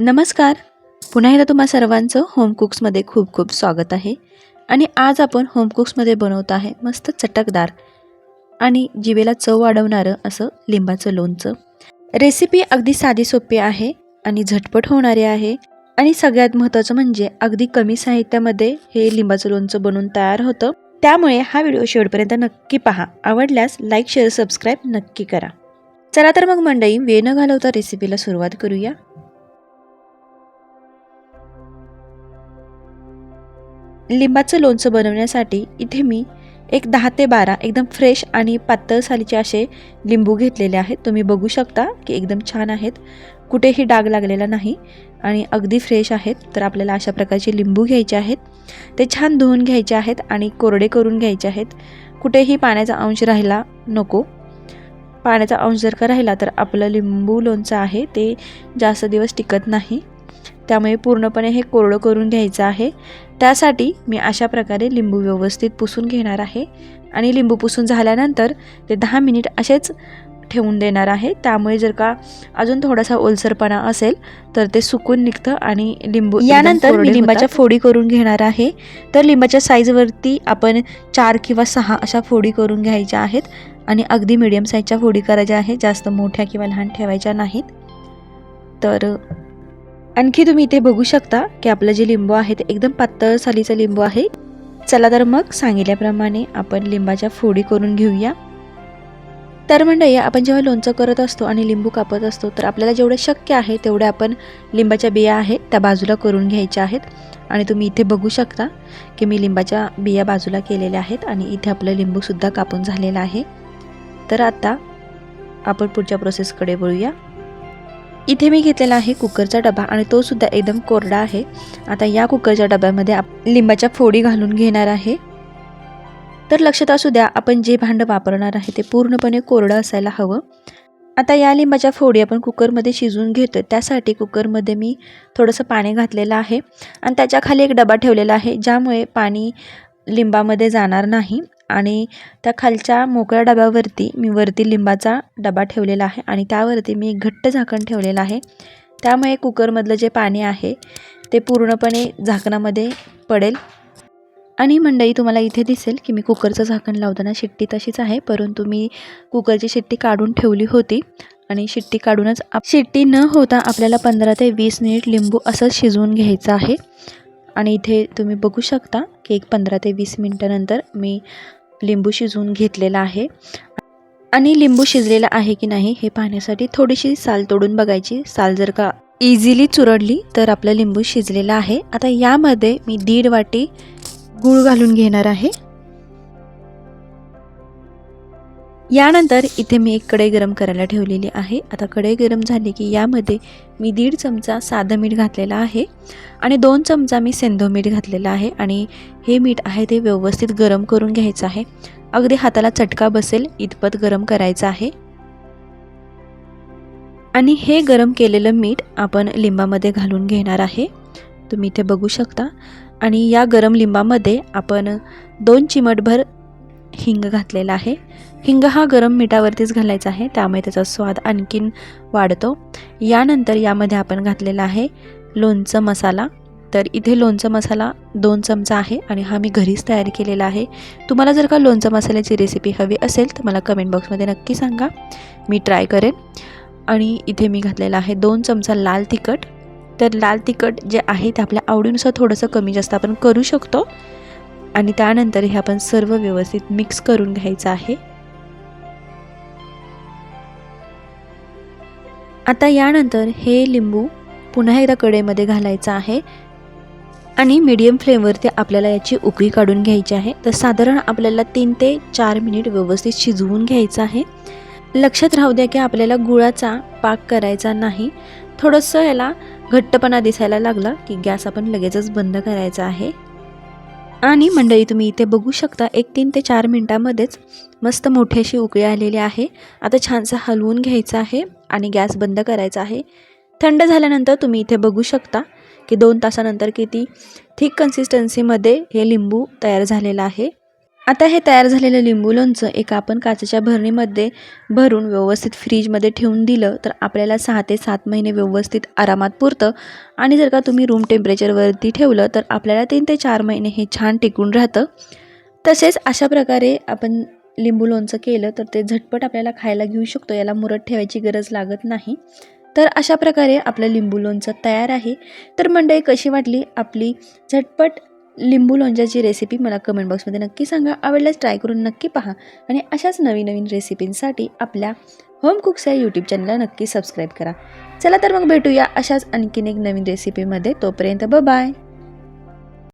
नमस्कार. पुन्हा एकदा तुम्हा सर्वांचं होम कुक्समध्ये खूप खूप स्वागत आहे. आणि आज आपण होम कुक्समध्ये बनवत आहे मस्त चटकदार आणि जिवेला चव वाढवणारं असं लिंबाचं लोणचं. रेसिपी अगदी साधी सोपी आहे आणि झटपट होणारी आहे. आणि सगळ्यात महत्त्वाचं म्हणजे अगदी कमी साहित्यामध्ये हे लिंबाचं लोणचं बनवून तयार होतं. त्यामुळे हा व्हिडिओ शेवटपर्यंत नक्की पहा. आवडल्यास लाईक शेअर सबस्क्राईब नक्की करा. चला तर मग मंडळी वेळ न घालवता रेसिपीला सुरुवात करूया. लिंबाचं लोणचं बनवण्यासाठी इथे मी एक दहा ते बारा एकदम फ्रेश आणि पातळ सालीचे असे लिंबू घेतलेले आहेत. तुम्ही बघू शकता की एकदम छान आहेत. कुठेही डाग लागलेला नाही आणि अगदी फ्रेश आहेत. तर आपल्याला अशा प्रकारचे लिंबू घ्यायचे आहेत. ते छान धुवून घ्यायचे आहेत आणि कोरडे करून घ्यायचे आहेत. कुठेही पाण्याचा अंश राहिला नको. पाण्याचा अंश जर का राहिला तर आपलं लिंबू लोणचं आहे ते जास्त दिवस टिकत नाही. त्यामुळे पूर्णपणे हे कोरडं करून घ्यायचं आहे. त्यासाठी मी अशा प्रकारे लिंबू व्यवस्थित पुसून घेणार आहे. आणि लिंबू पुसून झाल्यानंतर ते दहा मिनिट असेच ठेवून देणार आहे. त्यामुळे जर का अजून थोडासा ओलसरपणा असेल तर ते सुकून निघतं आणि लिंबू यानंतर मी लिंबाच्या फोडी करून घेणार आहे. तर लिंबाच्या साईजवरती आपण चार किंवा सहा अशा फोडी करून घ्यायच्या आहेत. आणि अगदी मिडियम साईजच्या फोडी करायच्या आहेत. जास्त मोठ्या किंवा लहान ठेवायच्या नाहीत. तर आणखी तुम्ही इथे बघू शकता की आपलं जे लिंबू आहे ते एकदम पातळ सालीचं लिंबू आहे. चला तर मग सांगितल्याप्रमाणे आपण लिंबाच्या फोडी करून घेऊया. तर मंडळी आपण जेव्हा लोणचं करत असतो आणि लिंबू कापत असतो तर आपल्याला जेवढं शक्य आहे तेवढे आपण लिंबाच्या बिया आहेत त्या बाजूला करून घ्यायच्या आहेत. आणि तुम्ही इथे बघू शकता की मी लिंबाच्या बिया बाजूला केलेल्या आहेत आणि इथे आपलं लिंबूसुद्धा कापून झालेलं आहे. तर आता आपण पुढच्या प्रोसेसकडे वळूया. इथे मी घेतलेला आहे कुकरचा डबा आणि तो सुद्धा एकदम कोरडा आहे. आता या कुकरच्या डब्यामध्ये आप लिंबाच्या फोडी घालून घेणार आहे. तर लक्षात असू द्या आपण जे भांडं वापरणार आहे ते पूर्णपणे कोरडं असायला हवं. आता या लिंबाच्या फोडी आपण कुकरमध्ये शिजवून घेतो त्यासाठी कुकरमध्ये मी थोडंसं पाणी घातलेलं आहे. आणि त्याच्याखाली एक डबा ठेवलेला आहे ज्यामुळे पाणी लिंबामध्ये जाणार नाही. आणि त्या खालच्या मोकळ्या डब्यावरती मी वरती लिंबाचा डबा ठेवलेला आहे आणि त्यावरती मी घट्ट झाकण ठेवलेलं आहे. त्यामुळे कुकरमधलं जे पाणी आहे ते पूर्णपणे झाकणामध्ये पडेल. आणि मंडई तुम्हाला इथे दिसेल की मी कुकरचं झाकण लावताना शिट्टी तशीच आहे परंतु मी कुकरची शिट्टी काढून ठेवली होती. आणि शिट्टी काढूनच आप शिट्टी न होता आपल्याला पंधरा ते वीस मिनिट लिंबू असं शिजवून घ्यायचं आहे. आणि इथे तुम्ही बघू शकता की एक पंधरा ते वीस मिनटानंतर मी लिंबू शिजवून घेतलेला आहे. आणि लिंबू शिजलेला आहे की नाही हे पाहण्यासाठी थोडीशी साल तोडून बघायची. साल जर का इझिली चुरडली तर आपलं लिंबू शिजलेला आहे. आता यामध्ये मी दीड वाटी गूळ घालून घेणार आहे. यानंतर इथे मी एक कढई गरम करायला ठेवलेली आहे. आता कढई गरम झाली की यामध्ये मी दीड चमचा साधं मीठ घातलेलं आहे आणि दोन चमचा मी सेंधो मीठ घातलेलं आहे आणि हे मीठ आहे ते व्यवस्थित गरम करून घ्यायचं आहे. अगदी हाताला चटका बसेल इतपत गरम करायचं आहे. आणि हे गरम केलेलं मीठ आपण लिंबामध्ये घालून घेणार आहे. तुम्ही इथे बघू शकता. आणि या गरम लिंबामध्ये आपण दोन चिमटभर हिंग घातलेला आहे. हिंग हा गरम मिठावरतीच घालायचा आहे त्यामुळे त्याचा स्वाद आणखीन वाढतो. यानंतर यामध्ये आपण घातलेला आहे लोणचं मसाला. तर इथे लोणचं मसाला दोन चमचा आहे आणि हा मी घरीच तयार केलेला आहे. तुम्हाला जर का लोणचं मसाल्याची रेसिपी हवी असेल तर मला कमेंट बॉक्समध्ये नक्की सांगा. मी ट्राय करेन. आणि इथे मी घातलेला आहे दोन चमचा लाल तिखट. तर लाल तिखट जे आहे ते आपल्या आवडीनुसार थोडंसं कमी जास्त आपण करू शकतो. आणि त्यानंतर हे आपण सर्व व्यवस्थित मिक्स करून घ्यायचं आहे. आता यानंतर हे लिंबू पुन्हा एकदा कडेमध्ये घालायचं आहे. आणि मीडियम फ्लेमवरती आपल्याला याची उकळी काढून घ्यायची आहे. तर साधारण आपल्याला तीन ते चार मिनिट व्यवस्थित शिजवून घ्यायचं आहे. लक्षात राहू द्या की आपल्याला गुळाचा पाक करायचा नाही. थोडंसं याला घट्टपणा दिसायला लागला की गॅस आपण लगेचच बंद करायचा आहे. आणि मंडळी तुम्ही इथे बघू शकता एक तीन ते चार मिनटामध्येच मस्त मोठी अशी उकळी आलेली आहे. आता छानसं हलवून घ्यायचं आहे आणि गॅस बंद करायचा आहे. थंड झाल्यानंतर तुम्ही इथे बघू शकता की दोन तासानंतर किती थिक कन्सिस्टन्सीमध्ये हे लिंबू तयार झालेलं आहे. आता हे तयार झालेलं लिंबू लोणचं एका आपण काचेच्या भरणीमध्ये भरून व्यवस्थित फ्रीजमध्ये ठेवून दिलं तर आपल्याला सहा ते सात महिने व्यवस्थित आरामात पुरतं. आणि जर का तुम्ही रूम टेम्परेचरवरती ठेवलं तर आपल्याला तीन ते चार महिने हे छान टिकून राहतं. तसेच अशा प्रकारे आपण लिंबू लोणचं केलं तर ते झटपट आपल्याला खायला घेऊ शकतो याला मुरत ठेवायची गरज लागत नाही. तर अशा प्रकारे आपलं लिंबू लोणचं तयार आहे. तर मंडळी कशी वाटली आपली झटपट लिंबू लोणच्याची रेसिपी मला कमेंट बॉक्समध्ये नक्की सांगा. आवडल्यास ट्राय करून नक्की पहा. आणि अशाच नवीन नवीन रेसिपींसाठी आपल्या होम कुक्स या यूट्यूब चॅनलला नक्की सबस्क्राईब करा. चला तर मग भेटूया अशाच आणखीन एक नवीन रेसिपीमध्ये तोपर्यंत ब बाय